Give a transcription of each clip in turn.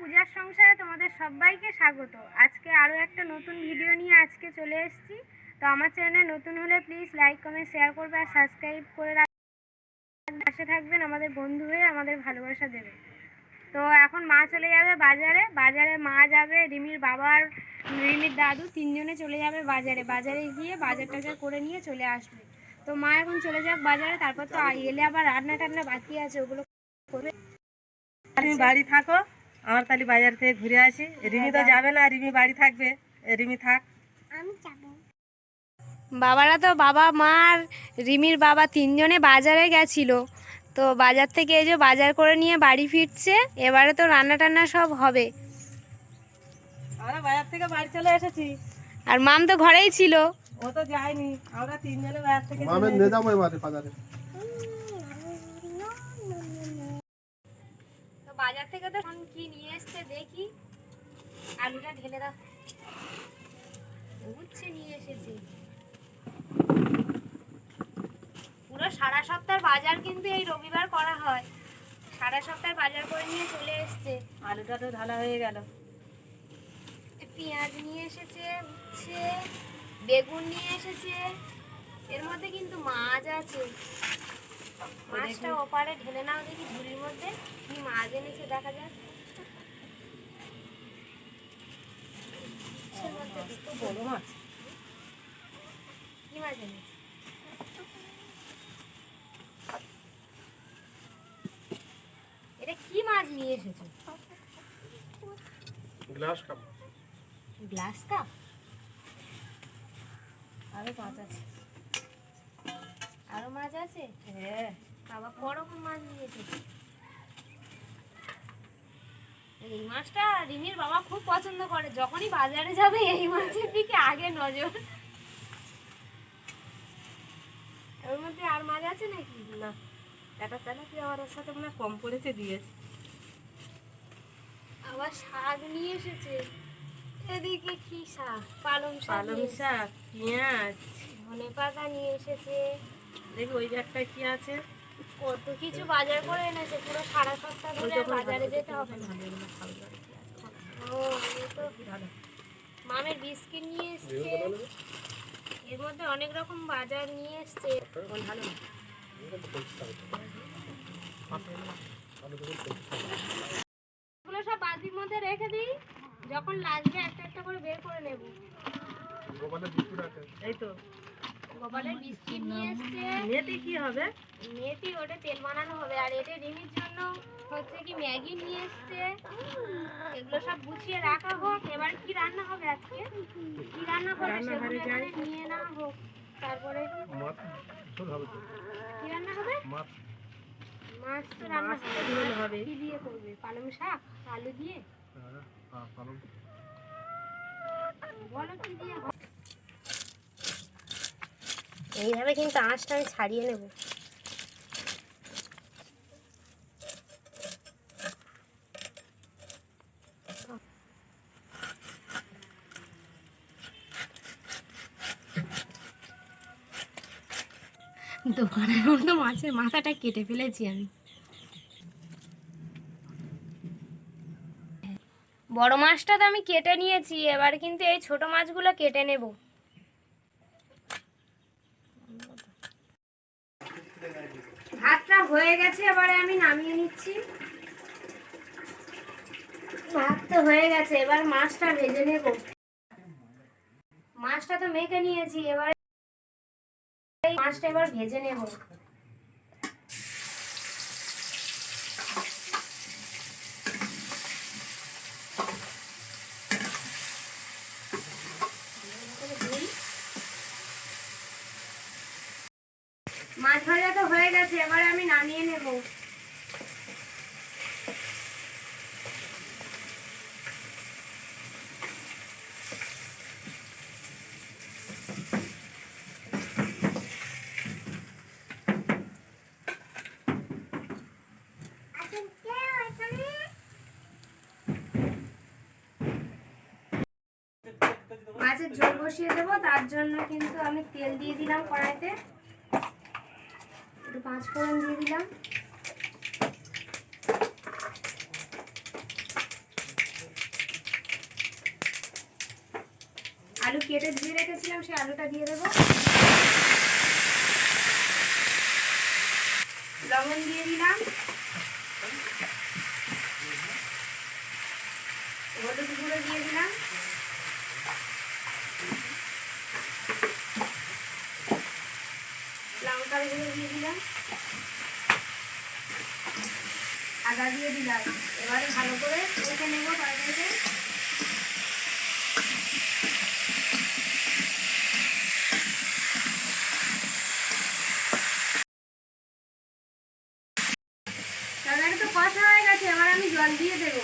পূজার সংসারে তোমাদের সবাইকে স্বাগত। আজকে আরও একটা নতুন ভিডিও নিয়ে আজকে চলে এসেছি। তো আমার চ্যানেলে নতুন হলে প্লিজ লাইক কমেন্ট শেয়ার করবে আর সাবস্ক্রাইব করে পাশে থাকবেন আমাদের বন্ধু হয়ে আমাদের ভালোবাসা দেবে। তো এখন মা চলে যাবে বাজারে। বাজারে মা যাবে, রিমির বাবার রিমির দাদু তিনজনে চলে যাবে বাজারে। বাজারে গিয়ে বাজার টাজার করে নিয়ে চলে আসবে। তো মা এখন চলে যাক বাজারে, তারপর তো এলে আবার রান্না টান্না বাকি আছে, ওগুলো করবে। তুমি বাড়ি থাকো। আমার তাহলে বাজার থেকে ঘুরে আসি। রিমি তো যাবে না রিমি বাড়ি থাকবে। রিমি থাক। বাবারা তো বাবা মা আর রিমির বাবা তিনজনে বাজারে গেছিল। তো বাজার থেকে এই যে বাজার করে নিয়ে বাড়ি ফিরছে এবারে তো রান্না টান্না সব হবে। আমরা বাজার থেকে বাড়ি চলে এসেছি। আর মাম তো ঘরেই ছিল। ও তো যায়নি আমরা তিনজনে বাজার থেকে মামের নিয়ে যাব এবারে বাজারে। বাজার থেকে তো এখন কি নিয়ে এসছে দেখি। আলুটা ঢেলে দাও। উচ্ছে নিয়ে এসেছে। পুরো সারা সপ্তাহের বাজার কিন্তু এই রবিবার করা হয়। সারা সপ্তাহের বাজার করে নিয়ে চলে এসছে। আলুটা তো ঢালা হয়ে গেল। পেঁয়াজ নিয়ে এসেছে উচ্ছে বেগুন নিয়ে এসেছে। এর মধ্যে কিন্তু মাছ আছে। মাছটা ওপারে ঢেলে নাও দেখি ঝুড়ির মধ্যে। কি মাছ এনেছে দেখা যাক। ইচ্ছের মধ্যে তো বড় মাছ। কি মাছ এনেছে? এটা কি মাছ নিয়ে এসেছ? Glass cup. Glass cup? আরও মাছ আছে। আরও মাছ আছে? হ্যাঁ। বাবা করকম মাছ নিয়ে এসেছে এই মাছটা রিমির বাবা খুব পছন্দ করে। যখনই বাজারে যাবে এই মাছের দিকে আগে নজর। ওর মধ্যে আর মাছ আছে নাকি? না। এটা তাহলে কি আমার ওর সাথে মনে কম পড়েছে দিয়েছে। আবার শাক নিয়ে এসেছে। এদিকে কি শাক? পালং শাক পালং শাক পেঁয়াজ। ধনে পাতা নিয়ে এসেছে। দেখি ওই একটা কি আছে। কত কিছু বাজার করে এনেছে পুরো সারা সপ্তাহ ধরে বাজারে যেতে হবে না ও তো মামের বিস্কিট নিয়ে এসছে। এর মধ্যে অনেক রকম বাজার নিয়ে এসছে। ভালো এগুলো সব বালতির মধ্যে রেখে দিই যখন লাগবে একটা একটা করে বের করে নেব। গোপালের বিস্কুট আছে। এই তো। গোপালের বিস্কিট নিয়ে এসছে। মেয়েতে কি হবে? মেয়েটি ওটা তেল বানানো হবে। আর এটা রিমির জন্য হচ্ছে কি ম্যাগি নিয়ে এসছে। এগুলো সব গুছিয়ে রাখা হোক। এবার কি রান্না হবে আজকে? কি রান্না করবে সেগুলো এখানে নিয়ে না হোক। তারপরে মাছ। হবে কি রান্না হবে? মাছ। মাছ তো রান্না হবে। কি দিয়ে করবে? পালং শাক? আলু দিয়ে? হ্যাঁ, হ্যাঁ, পালং। বলো কি দিয়ে হবে? এইভাবে কিন্তু আঁচটা আমি ছাড়িয়ে নেব। দোকানের মতো মাছের মাথাটা কেটে ফেলেছি আমি। বড় মাছটা তো আমি কেটে নিয়েছি, এবার কিন্তু এই ছোট মাছগুলো কেটে নেব। ভাতটা হয়ে গেছে, এবারে আমি নামিয়ে নিচ্ছি। ভাত তো হয়ে গেছে, এবার মাছটা ভেজে নেব। মাছটা তো মেখে নিয়েছি, এবারে মাছটা এবার ভেজে নেব মাছ ভাজা তো হয়ে গেছে এবারে আমি নামিয়ে নেব। মাছের ঝোল বসিয়ে দেবো তার জন্য কিন্তু আমি তেল দিয়ে দিলাম কড়াইতে। পাঁচ ফোড়ন দিয়ে দিলাম। আলু কেটে ধুয়ে রেখেছিলাম, সেই আলুটা দিয়ে দেবো। লবণ দিয়ে দিলাম। হলুদ গুঁড়ো দিয়ে দিলাম। আদা দিয়ে দিলাম। এবারে ভালো করে মেখে নেব তরকারিতে। তরকারি তো হয়ে গেছে, এবার আমি জল দিয়ে দেবো।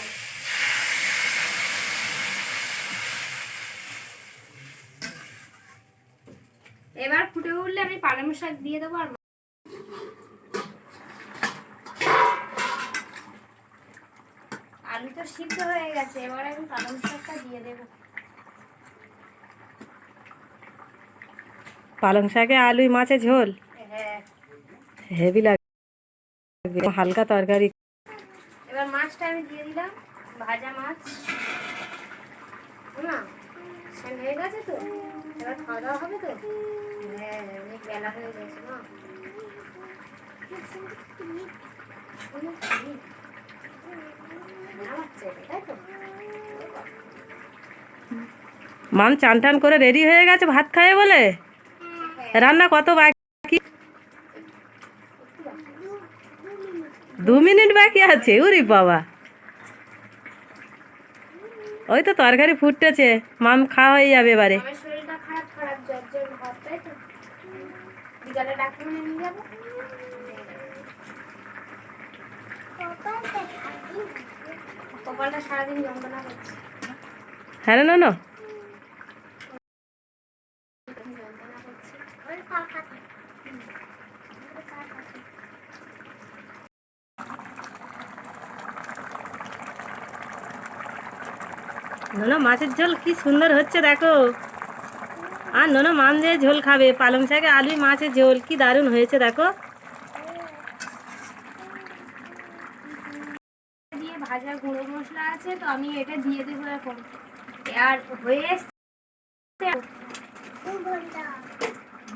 এবার ফুটে উঠলে আমি পালং শাক দিয়ে দেবো আর আলু তো সিদ্ধ হয়ে গেছে এবার আমি পালং শাকটা দিয়ে দেবো। পালং শাকে আলুই মাছের ঝোল? হ্যাঁ। হেভি লাগবে। হালকা তরকারি। এবার মাছটা আমি দিয়ে দিলাম ভাজা মাছ। না হয়ে গেছে তো? এবার খাওয়া দাওয়া হবে তো? হ্যাঁ অনেক বেলা হয়ে গেছে না? মাম চান টান করে রেডি হয়ে গেছে ভাত খাবে বলে? রান্না কত বাকি? দু মিনিট বাকি আছে উরি বাবা। ওই তো তরকারি ফুটতেছে মাম খাওয়া হয়ে যাবে এবারে। বিকালে ডাক্তার নিয়ে যাব? হ্যাঁ না না যন্ত্রণা মাছের ঝোল কি সুন্দর হচ্ছে দেখো। আর নোনা মাম দিয়ে ঝোল খাবে। পালং শাকে আলু মাছের ঝোল, কি দারুণ হয়েছে দেখো দিয়ে ভাজা গুঁড়ো মশলা আছে তো আমি এটা দিয়ে দেবো এখন। আর হয়ে এসছে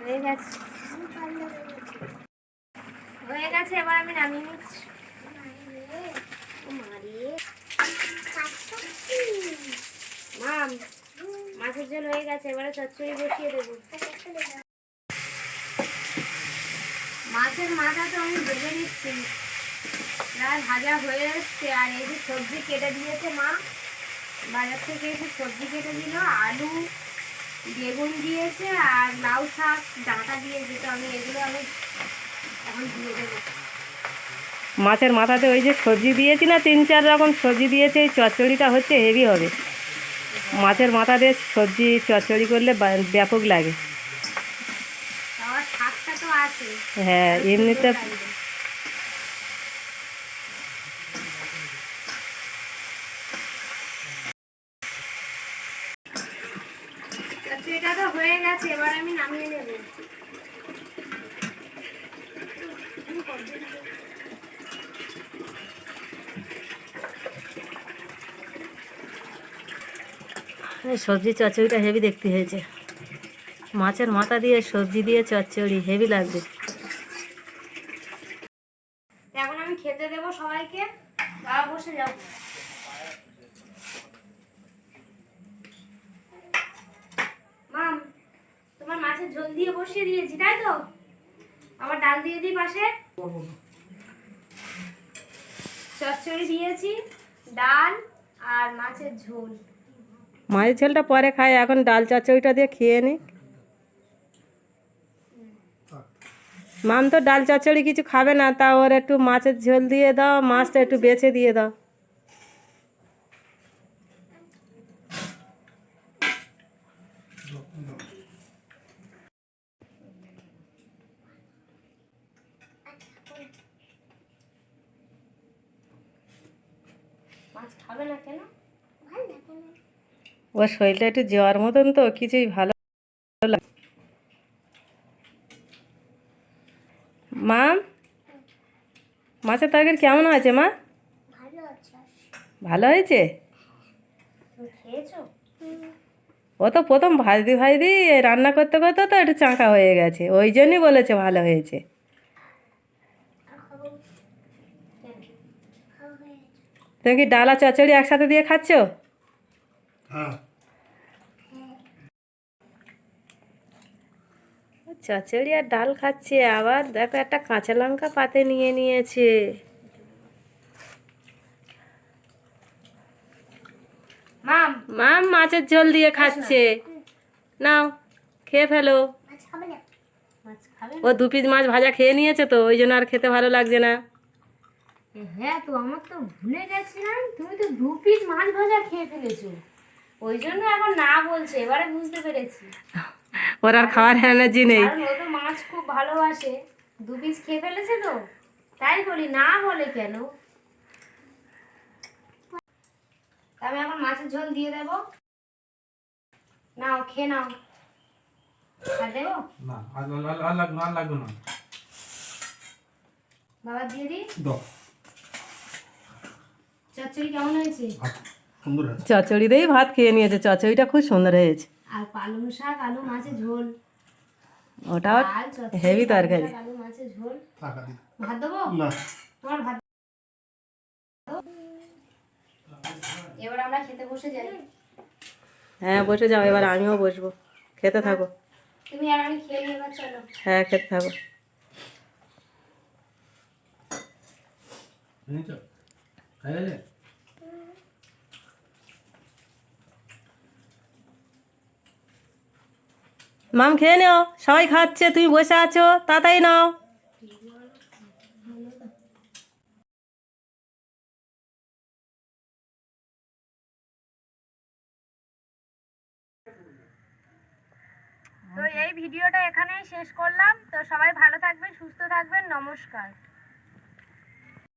হয়ে গেছে। হয়ে গেছে? এবার আমি নামিয়ে নিচ্ছি। মাম মাছের ঝোল হয়ে গেছে এবারে চচ্চড়ি বসিয়ে দেবো। মাছের মাথা তো আমি ভেজে নিচ্ছি। প্রায় ভাজা হয়ে এসছে আর এই যে সবজি কেটে দিয়েছে মা। বাজার থেকে এসে সবজি কেটে দিল আলু বেগুন দিয়েছে আর লাউ শাক ডাঁটা দিয়েছে তো আমি এগুলো আমি এখন দিয়ে দেবো। মাছের মাথাতে ওই যে সবজি দিয়েছি না তিন চার রকম সবজি দিয়েছে এই চচ্চড়িটা হচ্ছে হেভি হবে। মাছের মাথা দিয়ে সবজি চচ্চড়ি করলে ব্যাপক লাগে। হ্যাঁ এমনিতে এটা তো হয়ে গেছে এবার আমি নামিয়ে নেব এই সবজি চচ্চড়িটা হেভি দেখতে হয়েছে। মাছের মাথা দিয়ে সবজি দিয়ে চচ্চড়ি, হেভি লাগবে। এখন আমি খেতে দেবো সবাইকে। বসে যাও। মাম, তোমার মাছের ঝোল দিয়ে বসিয়ে দিয়েছি, তাই তো? আবার ডাল দিয়ে দিই পাশে। চচ্চড়ি দিয়েছি, ডাল আর মাছের ঝোল। মাছের ঝোলটা পরে খাই এখন ডাল চচ্চড়িটা দিয়ে খেয়ে নি। মাম তো ডাল চচ্চড়ি কিছু খাবে না তা ওর একটু মাছের ঝোল দিয়ে দাও মাছটা একটু বেছে দিয়ে দাও। মাছ খাবে না কেন? ওর শরীরটা একটু জ্বর মতন তো কিছুই ভালো মা? মাছের তরকারি কেমন আছে মা? ভালো হয়েছে? ও তো প্রথম ভাজদি ভাজদি রান্না করতে করতে তো একটু চাঁকা হয়ে গেছে ওই জন্যই বলেছে ভালো হয়েছে। তুমি কি ডালা চচ্চড়ি একসাথে দিয়ে খাচ্ছ? হ্যাঁ। আর ডাল খাচ্ছে আবার দেখো একটা কাঁচা লঙ্কা পাতে নিয়ে নিয়েছে। মাম। মাম মাছের ঝোল দিয়ে খাচ্ছে। নাও খেয়ে ফেলো। মাছ খাবে না? মাছ খাবে ও দু পিস মাছ ভাজা খেয়ে নিয়েছে তো ওই জন্য আর খেতে ভালো লাগছে না। হ্যাঁ তো আমার তো ভুলে গেছিলাম তুমি তো দু পিস মাছ ভাজা খেয়ে ফেলেছো। ওই জন্য এখন না বলছে এবারে বুঝতে পেরেছি। ওর আর খাওয়ার এনার্জি নেই। ও তো মাছ খুব ভালোবাসে দু পিস খেয়ে ফেলেছে তো তাই বলি না বলে কেন? আমি এখন মাছের ঝোল দিয়ে দেবো। নাও খেয়ে নাও। আর দেবো? না আর আর- আর লাগবে আর লাগবে না। বাবা দিয়ে দিই? দাও। চচ্চড়ি কেমন হয়েছে? সুন্দর দিয়েই ভাত খেয়ে নিয়েছে চচ্চড়িটা খুব সুন্দর হয়েছে। আর পালং শাক আলু মাছের ঝোল। ওটাও হেভি তরকারি। আলু মাছের ঝোল। ভাত দেবো? না। তোমার ভাত এবার আমরা খেতে বসে যাই। হ্যাঁ বসে যাও এবার আমিও বসবো। খেতে থাকো। তুমি আর আমি খেয়ে নিয়ে এবার চলো। হ্যাঁ খেতে থাকো। খাই মাম খেয়ে নাও, সবাই খাচ্ছে, তুমি বসে আছো তাতাই নাও। তো এই ভিডিওটা এখানেই শেষ করলাম। তো সবাই ভালো থাকবেন, সুস্থ থাকবেন, নমস্কার।